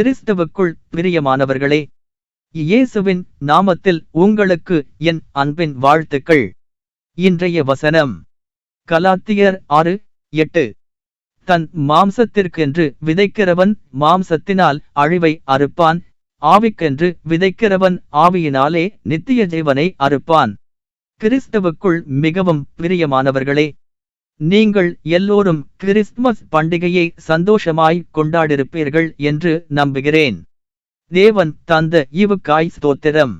கிறிஸ்தவுக்குள் பிரியமானவர்களே இயேசுவின் நாமத்தில் உங்களுக்கு என் அன்பின் வாழ்த்துக்கள். இன்றைய வசனம் கலாத்தியர் ஆறு எட்டு. தன் மாம்சத்திற்கென்று விதைக்கிறவன் மாம்சத்தினால் அழிவை அறுப்பான் ஆவிக்கென்று விதைக்கிறவன் ஆவியினாலே நித்திய ஜீவனை அறுப்பான். கிறிஸ்தவுக்குள் மிகவும் பிரியமானவர்களே நீங்கள் எல்லோரும் கிறிஸ்துமஸ் பண்டிகையை சந்தோஷமாய் கொண்டாடிருப்பீர்கள் என்று நம்புகிறேன். தேவன் தந்த ஈவுக்காய் ஸ்தோத்திரம்.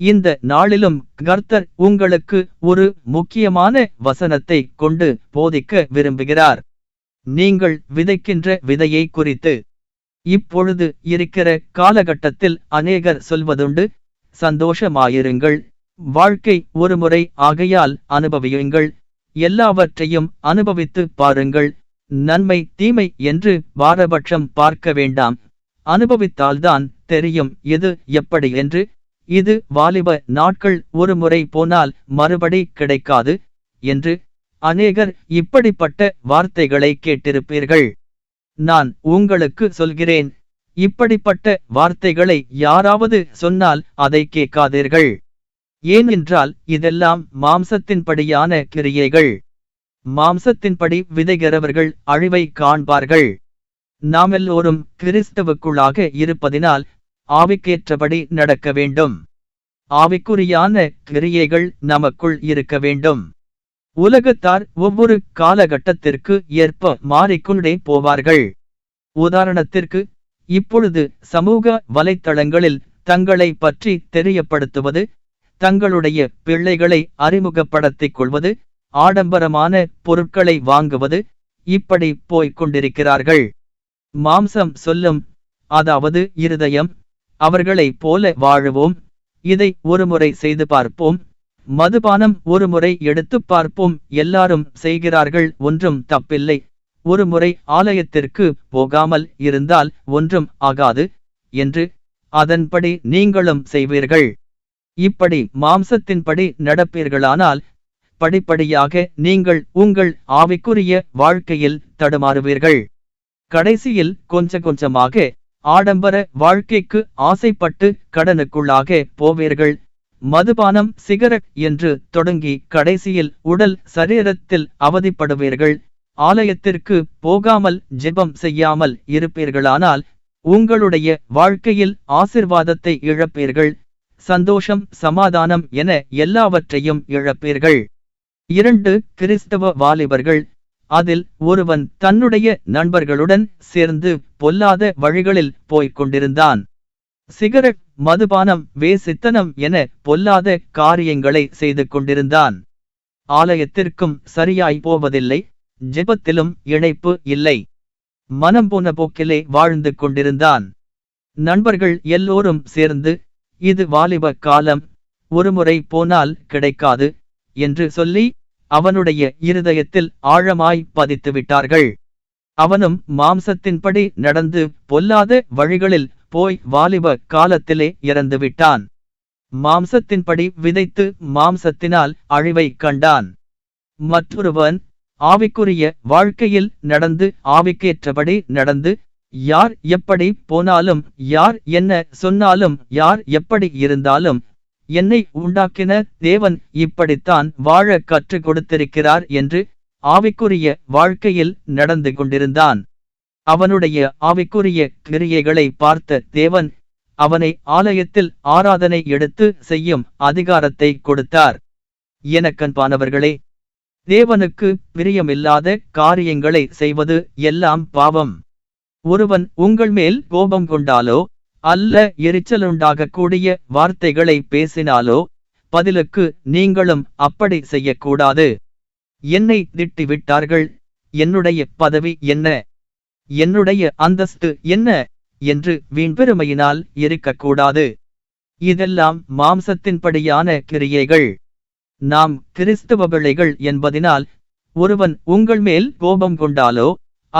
இந்த நாளிலும் கர்த்தர் உங்களுக்கு ஒரு முக்கியமான வசனத்தை கொண்டு போதிக்க விரும்புகிறார். நீங்கள் விதைக்கின்ற விதையை குறித்து. இப்பொழுது இருக்கிற காலகட்டத்தில் அநேகர் சொல்வதுண்டு சந்தோஷமாயிருங்கள். வாழ்க்கை ஒருமுறை ஆகையால் அனுபவியுங்கள். எல்லாவற்றையும் அனுபவித்து பாருங்கள். நன்மை தீமை என்று பாரபட்சம் பார்க்க வேண்டாம். அனுபவித்தால்தான் தெரியும் எது எப்படி என்று. இது வாலிப நாட்கள் ஒரு முறை போனால் மறுபடி கிடைக்காது என்று அநேகர் இப்படிப்பட்ட வார்த்தைகளை கேட்டிருப்பீர்கள். நான் உங்களுக்கு சொல்கிறேன். இப்படிப்பட்ட வார்த்தைகளை யாராவது சொன்னால் அதை கேட்காதீர்கள். ஏனென்றால் இதெல்லாம் மாம்சத்தின்படியான கிரியைகள். மாம்சத்தின்படி விதைகிறவர்கள் அழிவை காண்பார்கள். நாமெல்லோரும் கிறிஸ்தவுக்குள்ளாக இருப்பதினால் ஆவிக்கேற்றபடி நடக்க வேண்டும். ஆவிக்குரியான கிரியைகள் நமக்குள் இருக்க வேண்டும். உலகத்தார் ஒவ்வொரு காலகட்டத்திற்கு ஏற்ப மாறிக்கொண்டே போவார்கள். உதாரணத்திற்கு இப்பொழுது சமூக வலைத்தளங்களில் தங்களை பற்றி தெரியப்படுத்துவது தங்களுடைய பிள்ளைகளை அறிமுகப்படுத்திக் கொள்வது ஆடம்பரமான பொருட்களை வாங்குவது இப்படி போய்க் கொண்டிருக்கிறார்கள். மாம்சம் சொல்லும் அதாவது இருதயம் அவர்களைப் போல வாழுவோம். இதை ஒருமுறை செய்து பார்ப்போம். மதுபானம் ஒருமுறை எடுத்து பார்ப்போம். எல்லாரும் செய்கிறார்கள் ஒன்றும் தப்பில்லை. ஒருமுறை ஆலயத்திற்கு போகாமல் இருந்தால் ஒன்றும் ஆகாது என்று அதன்படி நீங்களும் செய்வீர்கள். இப்படி மாம்சத்தின்படி நடப்பீர்களானால் படிப்படியாக நீங்கள் உங்கள் ஆவிக்குரிய வாழ்க்கையில் தடுமாறுவீர்கள். கடைசியில் கொஞ்ச கொஞ்சமாக ஆடம்பர வாழ்க்கைக்கு ஆசைப்பட்டு கடனுக்குள்ளாக போவீர்கள். மதுபானம் சிகரெட் என்று தொடங்கி கடைசியில் உடல் சரீரத்தில் அவதிப்படுவீர்கள். ஆலயத்திற்கு போகாமல் ஜெபம் செய்யாமல் இருப்பீர்களானால் உங்களுடைய வாழ்க்கையில் ஆசிர்வாதத்தை இழப்பீர்கள். சந்தோஷம் சமாதானம் என எல்லாவற்றையும் இழப்பீர்கள். இரண்டு கிறிஸ்தவ வாலிபர்கள். அதில் ஒருவன் தன்னுடைய நண்பர்களுடன் சேர்ந்து பொல்லாத வழிகளில் போய்க் கொண்டிருந்தான். சிகரெட் மதுபானம் வேசித்தனம் என பொல்லாத காரியங்களை செய்து கொண்டிருந்தான். ஆலயத்திற்கும் சரியாய் போவதில்லை ஜெபத்திலும் இணைப்பு இல்லை. மனம் போன போக்கிலே வாழ்ந்து கொண்டிருந்தான். நண்பர்கள் எல்லோரும் சேர்ந்து இது வாலிப காலம் ஒருமுறை போனால் கிடைக்காது என்று சொல்லி அவனுடைய இருதயத்தில் ஆழமாய் பதித்து விட்டார்கள். அவனும் மாம்சத்தின்படி நடந்து பொல்லாத வழிகளில் போய் வாலிப காலத்திலே இறந்து விட்டான். மாம்சத்தின்படி விதைத்து மாம்சத்தினால் அழிவை கண்டான். மற்றொருவன் ஆவிக்குரிய வாழ்க்கையில் நடந்து ஆவிக்கேற்றபடி நடந்து யார் எப்படி போனாலும் யார் என்ன சொன்னாலும் யார் எப்படி இருந்தாலும் என்னை உண்டாக்கின தேவன் இப்படித்தான் வாழ கற்றுக் கொடுத்திருக்கிறார் என்று ஆவிக்குரிய வாழ்க்கையில் நடந்து கொண்டிருந்தான். அவனுடைய ஆவிக்குரிய கிரியைகளை பார்த்த தேவன் அவனை ஆலயத்தில் ஆராதனை எடுத்து செய்யும் அதிகாரத்தை கொடுத்தார். எனக்கன்பானவர்களே தேவனுக்கு பிரியமில்லாத காரியங்களை செய்வது எல்லாம் பாவம். ஒருவன் உங்கள் மேல் கோபம் கொண்டாலோ அல்ல எரிச்சலுண்டாகக்கூடிய வார்த்தைகளை பேசினாலோ பதிலுக்கு நீங்களும் அப்படி செய்யக்கூடாது. என்னை திட்டிவிட்டார்கள் என்னுடைய பதவி என்ன என்னுடைய அந்தஸ்து என்ன என்று வீண்பெருமையினால் இருக்கக்கூடாது இதெல்லாம் மாம்சத்தின்படியான கிரியைகள். நாம் கிறிஸ்துவ பிள்ளைகள் என்பதினால் ஒருவன் உங்கள் மேல் கோபம் கொண்டாலோ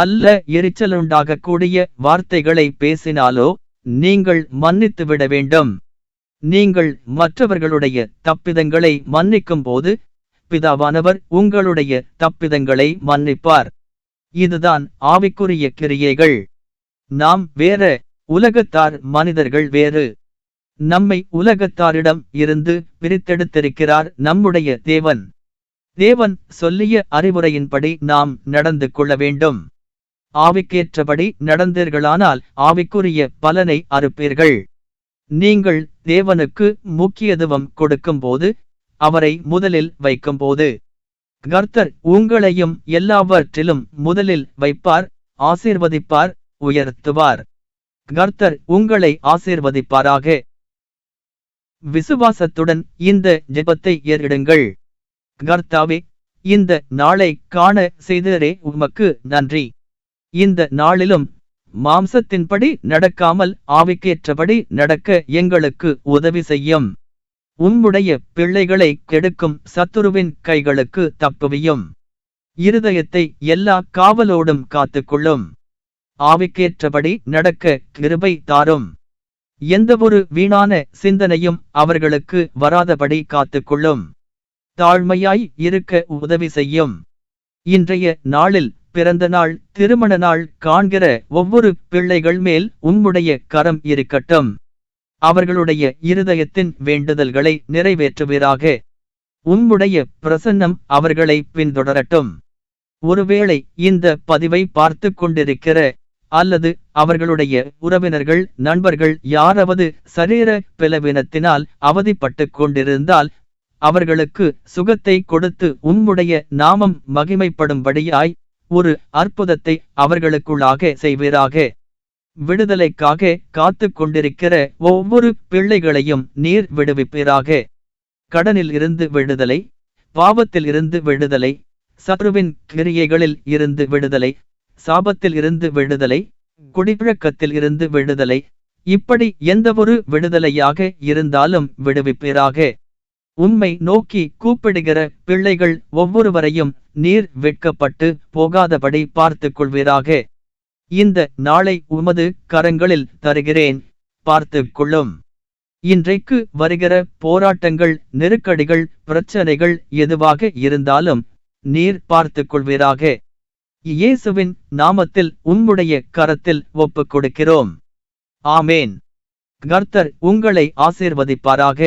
அல்ல எரிச்சலுண்டாகக்கூடிய வார்த்தைகளை பேசினாலோ நீங்கள் மன்னித்து விட வேண்டும். நீங்கள் மற்றவர்களுடைய தப்பிதங்களை மன்னிக்கும் போது பிதாவானவர் உங்களுடைய தப்பிதங்களை மன்னிப்பார். இதுதான் ஆவிக்குரிய கிரியைகள். நாம் வேற உலகத்தார் மனிதர்கள் வேறு. நம்மை உலகத்தாரிடம் இருந்து பிரித்தெடுத்திருக்கிறார் நம்முடைய தேவன். தேவன் சொல்லிய அறிவுரையின்படி நாம் நடந்து கொள்ள வேண்டும். ஆவிக்கேற்றபடி நடந்தீர்களானால் ஆவிக்குரிய பலனை அறுப்பீர்கள். நீங்கள் தேவனுக்கு முக்கியத்துவம் கொடுக்கும்போது அவரை முதலில் வைக்கும்போது. கர்த்தர் உங்களையும் எல்லாவற்றிலும் முதலில் வைப்பார் ஆசீர்வதிப்பார் உயர்த்துவார். கர்த்தர் உங்களை ஆசீர்வதிப்பாராக. விசுவாசத்துடன் இந்த ஜெபத்தை ஏறிடுங்கள். கர்த்தாவே இந்த நாளை காண செய்தரே உமக்கு நன்றி. இந்த நாளிலும் மாம்சத்தின்படி நடக்காமல் ஆவிக்கேற்றபடி நடக்க எங்களுக்கு உதவி செய்யும். உம்முடைய பிள்ளைகளை கெடுக்கும் சத்துருவின் கைகளுக்கு தப்புவியும். இருதயத்தை எல்லா காவலோடும் காத்துக்கொள்ளும். ஆவிக்கேற்றபடி நடக்க கிருபை தாரும். எந்தவொரு வீணான சிந்தனையும் அவர்களுக்கு வராதபடி காத்துக்கொள்ளும். தாழ்மையாய் இருக்க உதவி செய்யும். இன்றைய நாளில் பிறந்த நாள் திருமண நாள் காண்கிற ஒவ்வொரு பிள்ளைகள் மேல் உம்முடைய கரம் இருக்கட்டும். அவர்களுடைய இருதயத்தின் வேண்டுதல்களை நிறைவேற்றுவீராக. உம்முடைய பிரசன்னம் அவர்களை பின்தொடரட்டும். ஒருவேளை இந்த பதிவை பார்த்து கொண்டிருக்கிற அல்லது அவர்களுடைய உறவினர்கள் நண்பர்கள் யாராவது சரீர பிளவினத்தினால் அவதிப்பட்டு கொண்டிருந்தால் அவர்களுக்கு சுகத்தை கொடுத்து உம்முடைய நாமம் மகிமைப்படும்படியாய் ஒரு அற்புதத்தை அவர்களுக்குள்ளாக செய்வீராக. விடுதலைக்காக காத்து கொண்டிருக்கிற ஒவ்வொரு பிள்ளைகளையும் நீர் விடுவிப்பீராக. கடனில் இருந்து விடுதலை பாவத்தில் இருந்து விடுதலை சத்ருவின் கிரியைகளில் இருந்து விடுதலை சாபத்தில் இருந்து விடுதலை குடிப்பழக்கத்தில் இருந்து விடுதலை இப்படி எந்தவொரு விடுதலையாக இருந்தாலும் விடுவிப்பீராக. உம்மை நோக்கி கூப்பிடுகிற பிள்ளைகள் ஒவ்வொருவரையும் நீர் வெட்கப்பட்டு போகாதபடி பார்த்து கொள்வீராக இந்த நாளை உமது கரங்களில் தருகிறேன். பார்த்து கொள்ளும் இன்றைக்கு வருகிற போராட்டங்கள் நெருக்கடிகள் பிரச்சனைகள் எதுவாக இருந்தாலும் நீர் பார்த்து கொள்வீராக இயேசுவின் நாமத்தில் உம்முடைய கரத்தில் ஒப்புக் கொடுக்கிறோம் ஆமேன். கர்த்தர் உங்களை ஆசீர்வதிப்பாராக.